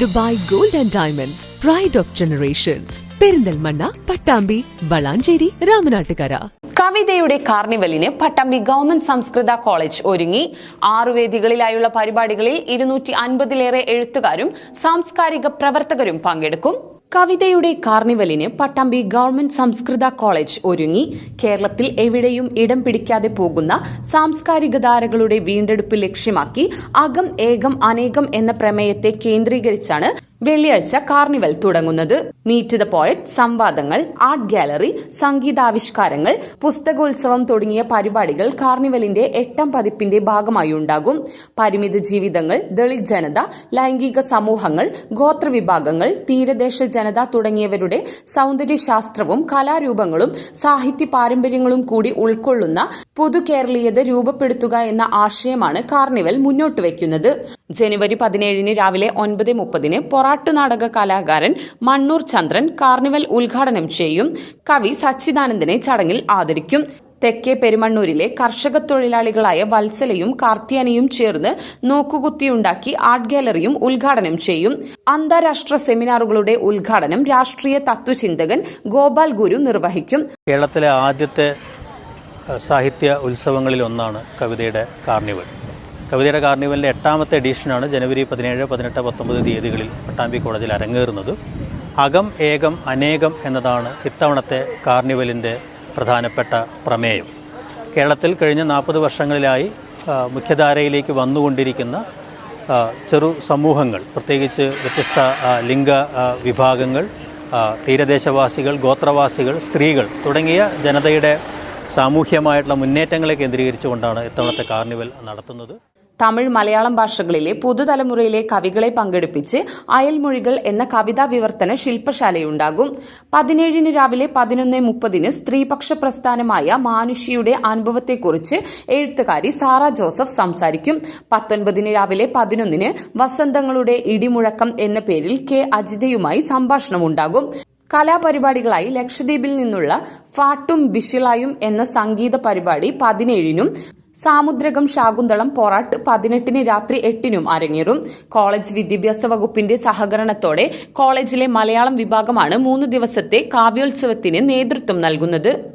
Dubai gold and diamonds pride of generations Perinthalmanna Pattambi Valanchery Ramanattukara. കവിതയുടെ കാർണിവലിന് Pattambi government സംസ്കൃത college ഒരുങ്ങി. ആറു വേദികളിലായുള്ള പരിപാടികളിൽ ഇരുന്നൂറ്റി അൻപതിലേറെ എഴുത്തുകാരും സാംസ്കാരിക പ്രവർത്തകരും പങ്കെടുക്കും. കവിതയുടെ കാർണിവലിന് പട്ടാമ്പി ഗവൺമെന്റ് സംസ്കൃത കോളേജ് ഒരുങ്ങി കേരളത്തിൽ എവിടെയും ഇടം പിടിക്കാതെ പോകുന്ന സാംസ്കാരിക ധാരകളുടെ വീണ്ടെടുപ്പ് ലക്ഷ്യമാക്കി അകം ഏകം അനേകം എന്ന പ്രമേയത്തെ കേന്ദ്രീകരിച്ചാണ് വെള്ളിയാഴ്ച കാർണിവൽ തുടങ്ങുന്നത്. മീറ്റ് ദ പോയറ്റ് സംവാദങ്ങൾ ആർട്ട് ഗാലറി സംഗീതാവിഷ്കാരങ്ങൾ പുസ്തകോത്സവം തുടങ്ങിയ പരിപാടികൾ കാർണിവലിന്റെ എട്ടാം പതിപ്പിന്റെ ഭാഗമായി ഉണ്ടാകും. പരിമിത ജീവിതങ്ങൾ ദളിത് ജനത ലൈംഗിക സമൂഹങ്ങൾ ഗോത്രവിഭാഗങ്ങൾ തീരദേശ ജനത തുടങ്ങിയവരുടെ സൗന്ദര്യശാസ്ത്രവും കലാരൂപങ്ങളും സാഹിത്യ പാരമ്പര്യങ്ങളും കൂടി ഉൾക്കൊള്ളുന്ന പുതുകേരളീയത രൂപപ്പെടുത്തുക എന്ന ആശയമാണ് കാർണിവൽ മുന്നോട്ട് വയ്ക്കുന്നത്. ജനുവരി പതിനേഴിന് രാവിലെ ഒൻപത് മുപ്പതിന് പൊറാട്ടുനാടക കലാകാരൻ മണ്ണൂർ ചന്ദ്രൻ കാർണിവൽ ഉദ്ഘാടനം ചെയ്യും. കവി സച്ചിദാനന്ദനെ ചടങ്ങിൽ ആദരിക്കും. തെക്കേ പെരുമണ്ണൂരിലെ കർഷക തൊഴിലാളികളായ വത്സലയും കാർത്തിയാനിയും ചേർന്ന് നോക്കുകുത്തിയുണ്ടാക്കി ആർട്ട് ഗാലറിയും ഉദ്ഘാടനം ചെയ്യും. അന്താരാഷ്ട്ര സെമിനാറുകളുടെ ഉദ്ഘാടനം രാഷ്ട്രീയ തത്വചിന്തകൻ ഗോപാൽ ഗുരു നിർവഹിക്കും. കേരളത്തിലെ ആദ്യത്തെ സാഹിത്യ ഉത്സവങ്ങളിൽ ഒന്നാണ് കവിതയുടെ കാർണിവൽ. കവിതയുടെ കാർണിവലിന്റെ എട്ടാമത്തെ എഡീഷനാണ് ജനുവരി പതിനേഴ് പതിനെട്ട് പത്തൊമ്പത് തീയതികളിൽ പട്ടാമ്പി കോളേജിൽ അരങ്ങേറുന്നത്. അകം ഏകം അനേകം എന്നതാണ് ഇത്തവണത്തെ കാർണിവലിന്റെ പ്രധാനപ്പെട്ട പ്രമേയം. കേരളത്തിൽ കഴിഞ്ഞ നാൽപ്പത് വർഷങ്ങളിലായി മുഖ്യധാരയിലേക്ക് വന്നുകൊണ്ടിരിക്കുന്ന ചെറു സമൂഹങ്ങൾ പ്രത്യേകിച്ച് വ്യത്യസ്ത ലിംഗ വിഭാഗങ്ങൾ തീരദേശവാസികൾ ഗോത്രവാസികൾ സ്ത്രീകൾ തുടങ്ങിയ ജനതയുടെ സാമൂഹ്യമായിട്ടുള്ള മുന്നേറ്റങ്ങളെ കേന്ദ്രീകരിച്ചുകൊണ്ടാണ് ഇത്തവണത്തെ കാർണിവൽ നടത്തുന്നത്. തമിഴ് മലയാളം ഭാഷകളിലെ പുതുതലമുറയിലെ കവികളെ പങ്കെടുപ്പിച്ച് അയൽമൊഴികൾ എന്ന കവിതാ വിവർത്തന ശില്പശാലയുണ്ടാകും. പതിനേഴിന് രാവിലെ പതിനൊന്ന് മുപ്പതിന് സ്ത്രീപക്ഷ പ്രസ്ഥാനമായ മാനുഷിയുടെ അനുഭവത്തെക്കുറിച്ച് എഴുത്തുകാരി സാറ ജോസഫ് സംസാരിക്കും. പത്തൊൻപതിന് രാവിലെ പതിനൊന്നിന് വസന്തങ്ങളുടെ ഇടിമുഴക്കം എന്ന പേരിൽ കെ. അജിതയുമായി സംഭാഷണമുണ്ടാകും കലാപരിപാടികളായി ലക്ഷദ്വീപിൽ നിന്നുള്ള ഫാട്ടും ബിഷിളായും എന്ന സംഗീത പരിപാടി പതിനേഴിനും സാമുദ്രകം ശാകുന്തളം പൊറാട്ട് പതിനെട്ടിന് രാത്രി എട്ടിനും അരങ്ങേറും. കോളേജ് വിദ്യാഭ്യാസ വകുപ്പിന്റെ സഹകരണത്തോടെ കോളേജിലെ മലയാളം വിഭാഗമാണ് മൂന്ന് ദിവസത്തെ കാവ്യോത്സവത്തിന് നേതൃത്വം നൽകുന്നത്.